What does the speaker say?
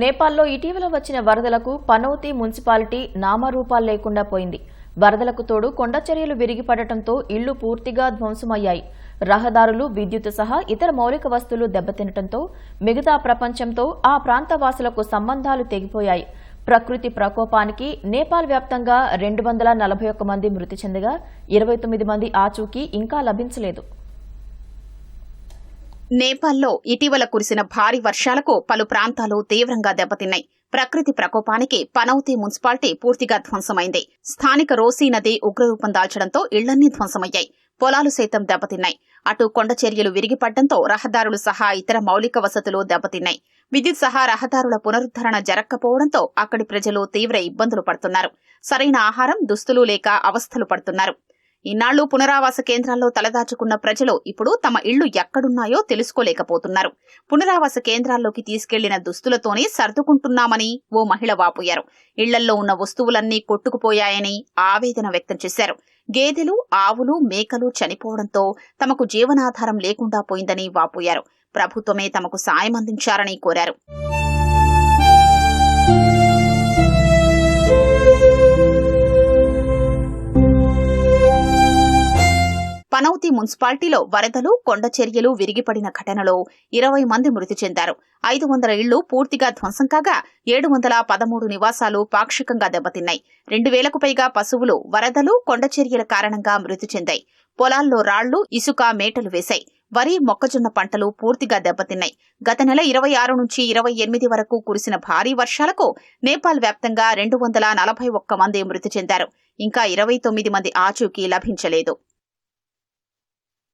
నేపాల్లో ఇటీవల వచ్చిన వరదలకు పనౌతి మున్సిపాలిటీ నామరూపాలు లేకుండా పోయింది. వరదలకు తోడు కొండ చర్యలు విరిగిపడటంతో ఇళ్ళు పూర్తిగా ధ్వంసమయ్యాయి. రహదారులు విద్యుత్ సహా ఇతర మౌలిక వస్తువులు దెబ్బతినటంతో మిగతా ప్రపంచంతో ఆ ప్రాంత వాసులకు సంబంధాలు తెగిపోయాయి. ప్రకృతి ప్రకోపానికి నేపాల్ వ్యాప్తంగా రెండు వందల నలభై ఒక్క మంది మృతి చెందగా ఇరవై తొమ్మిది మంది ఆచూకీ ఇంకా లభించలేదు. నేపాల్లో ఇటీవల కురిసిన భారీ వర్షాలకు పలు ప్రాంతాలు తీవ్రంగా దెబ్బతిన్నాయి. ప్రకృతి ప్రకోపానికి పనౌతి మున్సిపాలిటీ పూర్తిగా ధ్వంసమైంది. స్థానిక రోసీ నది ఉగ్రరూపం దాల్చడంతో ఇళ్ళన్నీ ధ్వంసమయ్యాయి. పొలాలు సైతం దెబ్బతిన్నాయి. అటు కొండ చర్యలు విరిగిపడడంతో రహదారులు సహా ఇతర మౌలిక వసతులు దెబ్బతిన్నాయి. విద్యుత్ సహా రహదారుల పునరుద్ధరణ జరగకపోవడంతో అక్కడి ప్రజలు తీవ్ర ఇబ్బందులు పడుతున్నారు. సరైన ఆహారం దుస్తులు లేక అవస్థలు పడుతున్నారు. ఇన్నాళ్ళు పునరావాస కేంద్రాల్లో తలదాచుకున్న ప్రజలు ఇప్పుడు తమ ఇళ్ళు ఎక్కడున్నాయో తెలుసుకోలేకపోతున్నారు. పునరావాస కేంద్రాల్లోకి తీసుకెళ్ళిన దుస్తులతోనే సర్దుకుంటున్నామని ఓ మహిళ వాపోయారు. ఇళ్ళల్లో ఉన్న వస్తువులన్నీ కొట్టుకుపోయాయని ఆవేదన వ్యక్తం చేశారు. గేదెలు ఆవులు మేకలు చనిపోవడంతో తమకు జీవనాధారం లేకుండా పోయిందని వాపోయారు. ప్రభుత్వమే తమకు సాయం అందించారని కోరారు. పనౌతి మున్సిపాలిటీలో వరదలు కొండ చర్యలు విరిగిపడిన ఘటనలో ఇరవై మంది మృతి చెందారు. ఐదు వందల ఇళ్ళు పూర్తిగా ధ్వంసం కాగా ఏడు వందల పదమూడు నివాసాలు పాక్షికంగా దెబ్బతిన్నాయి. రెండు వేలకు పైగా పశువులు వరదలు కొండ చర్యల కారణంగా మృతి చెందాయి. పొలాల్లో రాళ్ళు ఇసుక మేటలు వేశాయి. వరి మొక్కజొన్న పంటలు పూర్తిగా దెబ్బతిన్నాయి. గత నెల ఇరవై ఆరు నుంచి ఇరవై ఎనిమిది వరకు కురిసిన భారీ వర్షాలకు నేపాల్ వ్యాప్తంగా రెండు వందల నలభై ఒక్క మంది మృతి చెందారు. ఇంకా ఇరవై తొమ్మిది మంది ఆచూకీ లభించలేదు.